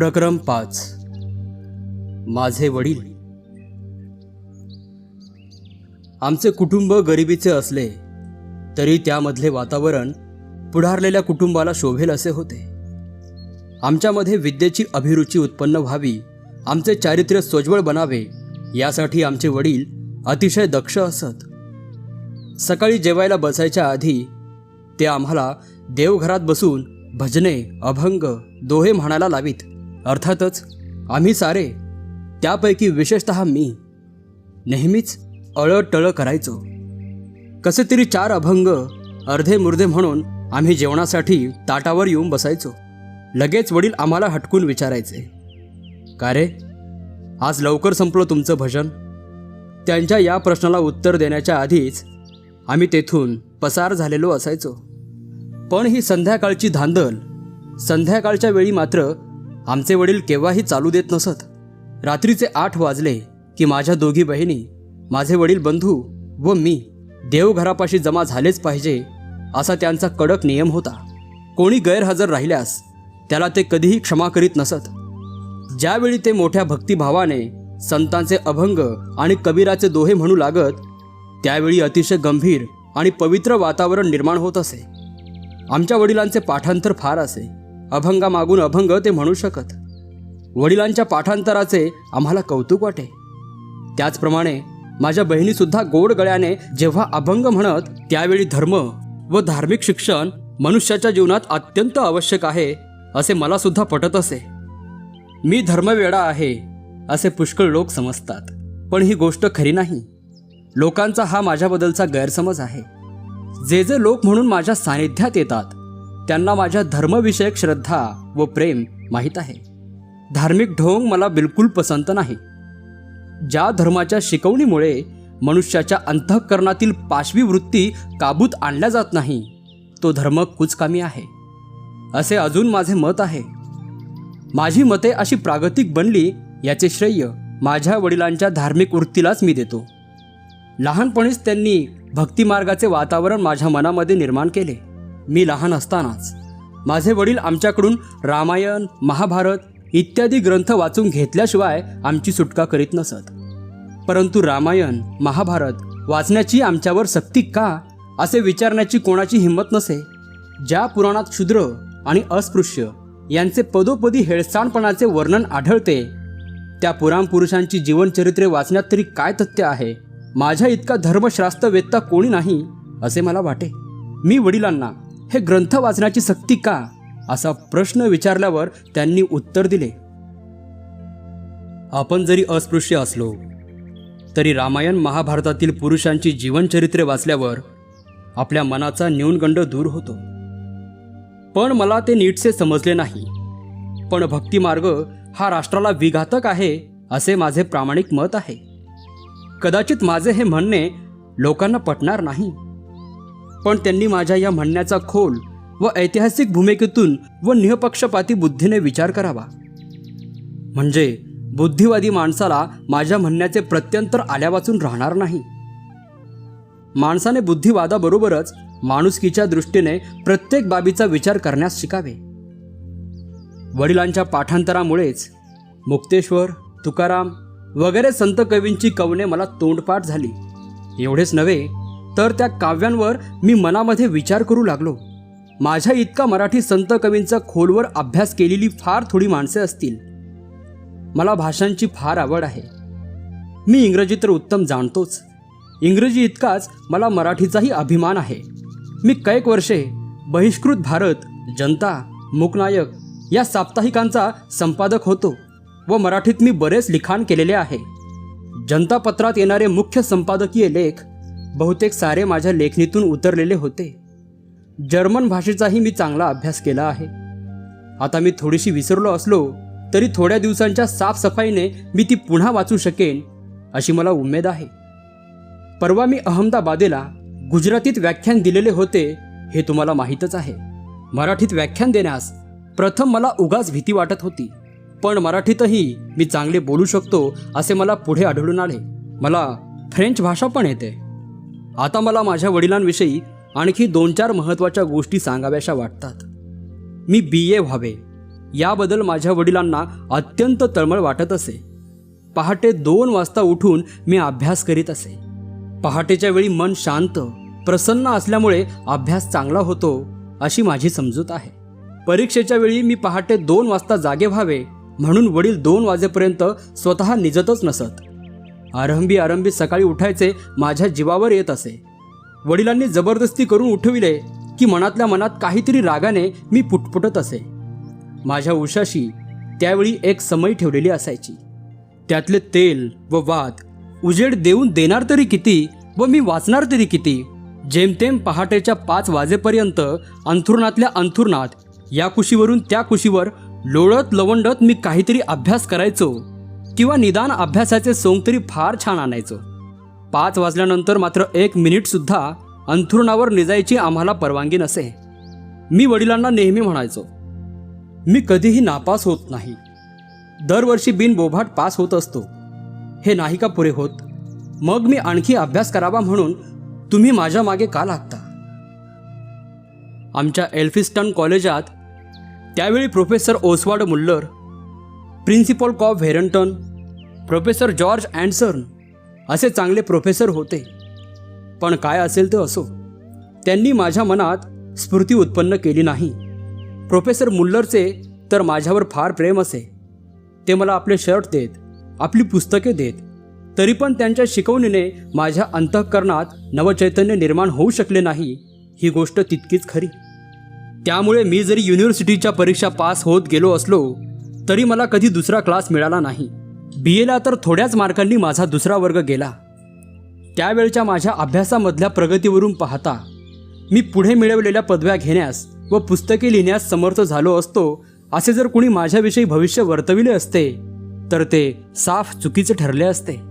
प्रक्रम पाच. माझे वडील. आमचे कुटुंब गरिबीचे असले तरी त्यामधले वातावरण पुढारलेल्या कुटुंबाला शोभेल असे होते. आमच्यामध्ये विद्येची अभिरुची उत्पन्न व्हावी आमचे चारित्र्य सोज्वळ बनावे यासाठी आमचे वडील अतिशय दक्ष असत. सकाळी जेवायला बसायच्या आधी ते आम्हाला देवघरात बसून भजने अभंग दोहे म्हणायला लावीत. अर्थातच आम्ही सारे त्यापैकी विशेषतः मी नेहमीच अळटळ करायचो. कसे तरी चार अभंग अर्धे मुर्धे म्हणून आम्ही जेवणासाठी ताटावर येऊन बसायचो. लगेच वडील आम्हाला हटकून विचारायचे का रे आज लवकर संपलं तुमचं भजन? त्यांच्या या प्रश्नाला उत्तर देण्याच्या आधीच आम्ही तेथून पसार झालेलो असायचो. पण ही संध्याकाळची धांदल संध्याकाळच्या वेळी मात्र आमचे वडील केव्हाही चालू देत नसत. रात्रीचे आठ वाजले की माझ्या दोघी बहिणी माझे वडील बंधू व मी देवघरापाशी जमा झालेच पाहिजे असा त्यांचा कडक नियम होता. कोणी गैरहजर राहिल्यास त्याला ते कधीही क्षमा करीत नसत. ज्यावेळी ते मोठ्या भक्तिभावाने संतांचे अभंग आणि कबीराचे दोहे म्हणू लागत त्यावेळी अतिशय गंभीर आणि पवित्र वातावरण निर्माण होत असे. आमच्या वडिलांचे पाठांतर फार असे. अभंगामागून अभंग ते म्हणू शकत. वडिलांच्या पाठांतराचे आम्हाला कौतुक वाटे. त्याचप्रमाणे माझ्या बहिणीसुद्धा गोड गळ्याने जेव्हा अभंग म्हणत त्यावेळी धर्म व धार्मिक शिक्षण मनुष्याच्या जीवनात अत्यंत आवश्यक आहे असे मला सुद्धा पटत असे. मी धर्मवेडा आहे असे पुष्कळ लोक समजतात पण ही गोष्ट खरी नाही. लोकांचा हा माझ्याबद्दलचा गैरसमज आहे. जे जे लोक म्हणून माझ्या सानिध्यात येतात त्यांना माझ्या धर्मविषयक श्रद्धा व प्रेम माहीत आहे. धार्मिक ढोंग मला बिलकुल पसंत नाही. ज्या धर्माच्या शिकवणीमुळे मनुष्याच्या अंतःकरणातील पाशवी वृत्ती काबूत आणल्या जात नाही तो धर्म कुचकामी आहे. असे अजून माझे मत आहे. माझी मते अशी प्रागतिक बनली याचे श्रेय माझ्या वडिलांच्या धार्मिक वृत्तीलाच मी देतो. लहानपणीच त्यांनी भक्तिमार्गाचे वातावरण माझ्या मनामध्ये निर्माण केले. मी लहान असतानाच. माझे वडील आमच्याकडून रामायण महाभारत इत्यादी ग्रंथ वाचून घेतल्याशिवाय आमची सुटका करीत नसत. परंतु रामायण महाभारत वाचण्याची आमच्यावर सक्ती का असे विचारण्याची कोणाची हिंमत नसे? ज्या पुराणात क्षुद्र आणि अस्पृश्य यांचे पदोपदी हेळसाणपणाचे वर्णन आढळते त्या पुराणपुरुषांची जीवनचरित्रे वाचण्यात तरी काय तथ्य आहे? माझ्या इतका धर्मशास्त्रवेत्ता कोणी नाही असे मला वाटे. मी वडिलांना हे ग्रंथ वाचण्याची सक्ती का? असा प्रश्न विचारल्यावर त्यांनी उत्तर दिले. आपण जरी अस्पृश्य असलो तरी रामायण महाभारतातील पुरुषांची जीवनचरित्रे वाचल्यावर आपल्या मनाचा न्यूनगंड दूर होतो. पण मला ते नीटसे समजले नाही. पण भक्तिमार्ग हा राष्ट्राला विघातक आहे असे माझे प्रामाणिक मत आहे. कदाचित माझे हे म्हणणे लोकांना पटणार नाही. पण त्यांनी माझ्या या म्हणण्याचा खोल व ऐतिहासिक भूमिकेतून व निःपक्षपाती बुद्धीने विचार करावा. म्हणजे बुद्धिवादी माणसाला माझ्या म्हणण्याचे प्रत्यंतर आल्यावाचून राहणार नाही. माणसाने बुद्धिवादाबरोबरच माणुसकीच्या दृष्टीने प्रत्येक बाबीचा विचार करण्यास शिकावे. वडिलांच्या पाठांतरामुळेच मुक्तेश्वर तुकाराम वगैरे संत कवींची कवने मला तोंडपाठ झाली. एवढेच नव्हे तर त्या काव्यांवर मी मनामध्ये विचार करू लागलो. माझ्या इतका मराठी संत कवींचा खोलवर अभ्यास केलेली फार थोडी माणसे असतील. मला भाषांची फार आवड आहे. मी इंग्रजी तर उत्तम जाणतोच. इंग्रजी इतकाच मला मराठीचाही अभिमान आहे. मी कैक वर्षे बहिष्कृत भारत जनता मूकनायक या साप्ताहिकांचा संपादक होतो व मराठीत मी बरेच लिखाण केलेले आहे. जनता पत्रात येणारे मुख्य संपादकीय लेख बहुतेक सारे माझ्या लेखणीतून उतरलेले होते. जर्मन भाषेचाही मी चांगला अभ्यास केला आहे. आता मी थोडीशी विसरलो असलो तरी थोड्या दिवसांच्या साफसफाईने मी ती पुन्हा वाचू शकेन अशी मला उमेद आहे. परवा मी अहमदाबादेला गुजरातीत व्याख्यान दिलेले होते हे तुम्हाला माहीतच आहे. मराठीत व्याख्यान देण्यास प्रथम मला उगाच भीती वाटत होती. पण मराठीतही मी चांगले बोलू शकतो असे मला पुढे आढळून आले. मला फ्रेंच भाषा पण येते. आता मला माझ्या वडिलांविषयी आणखी दोन चार महत्त्वाच्या गोष्टी सांगाव्याशा वाटतात. मी बी. ए. व्हावे. याबद्दल माझ्या वडिलांना अत्यंत तळमळ वाटत असे. पहाटे दोन वाजता उठून मी अभ्यास करीत असे. पहाटेच्या वेळी मन शांत प्रसन्न असल्यामुळे अभ्यास चांगला होतो अशी माझी समजूत आहे. परीक्षेच्या वेळी मी पहाटे दोन वाजता जागे व्हावे म्हणून वडील दोन वाजेपर्यंत स्वतः निजतच नसत. आरंभी आरंभी सकाळी उठायचे माझ्या जीवावर येत असे. वडिलांनी जबरदस्ती करून उठविले की मनातल्या मनात काहीतरी रागाने मी पुटपुटत असे. माझ्या उशाशी त्यावेळी एक समई ठेवलेली असायची. त्यातले तेल व वात उजेड देऊन देणार तरी किती व मी वाचणार तरी किती? जेमतेम पहाटेच्या पाच वाजेपर्यंत अंथरुणातल्या अंथरुणात या कुशीवरून त्या कुशीवर लोळत लवंडत मी काहीतरी अभ्यास करायचो. किंवा निदान अभ्यासाचे सोंग तरी फार छान आणायचो. पाच वाजल्यानंतर मात्र एक मिनिटसुद्धा अंथरुणावर निजायची आम्हाला परवानगी नसे. मी वडिलांना नेहमी म्हणायचो मी कधीही नापास होत नाही. दरवर्षी बिनबोभाट पास होत असतो. हे नाही का पुरे होत? मग मी आणखी अभ्यास करावा म्हणून तुम्ही माझ्या मागे का लागता? आमच्या एल्फिस्टन कॉलेजात त्यावेळी प्रोफेसर ओसवाड मुल्लर प्रिन्सिपल कॉफ व्हेरंटन प्रोफेसर जॉर्ज अँडसर्न असे चांगले प्रोफेसर होते. पण काय असेल ते असो त्यांनी माझ्या मनात स्फूर्ती उत्पन्न केली नाही. प्रोफेसर मुल्लरचे तर माझ्यावर फार प्रेम असे. ते मला आपले शर्ट देत आपली पुस्तके देत तरी पण त्यांच्या शिकवणीने माझ्या अंतःकरणात नवचैतन्य निर्माण होऊ शकले नाही ही गोष्ट तितकीच खरी. त्यामुळे मी जरी युनिव्हर्सिटीच्या परीक्षा पास होत गेलो असलो तरी मला कधी दुसरा क्लास मिळाला नाही. बी एला तर थोड्याच मार्कांनी माझा दुसरा वर्ग गेला. त्यावेळच्या माझ्या अभ्यासामधल्या प्रगतीवरून पाहता मी पुढे मिळवलेल्या पदव्या घेण्यास व पुस्तके लिहिण्यास समर्थ झालो असतो असे जर कुणी माझ्याविषयी भविष्य वर्तविले असते तर ते साफ चुकीचे ठरले असते.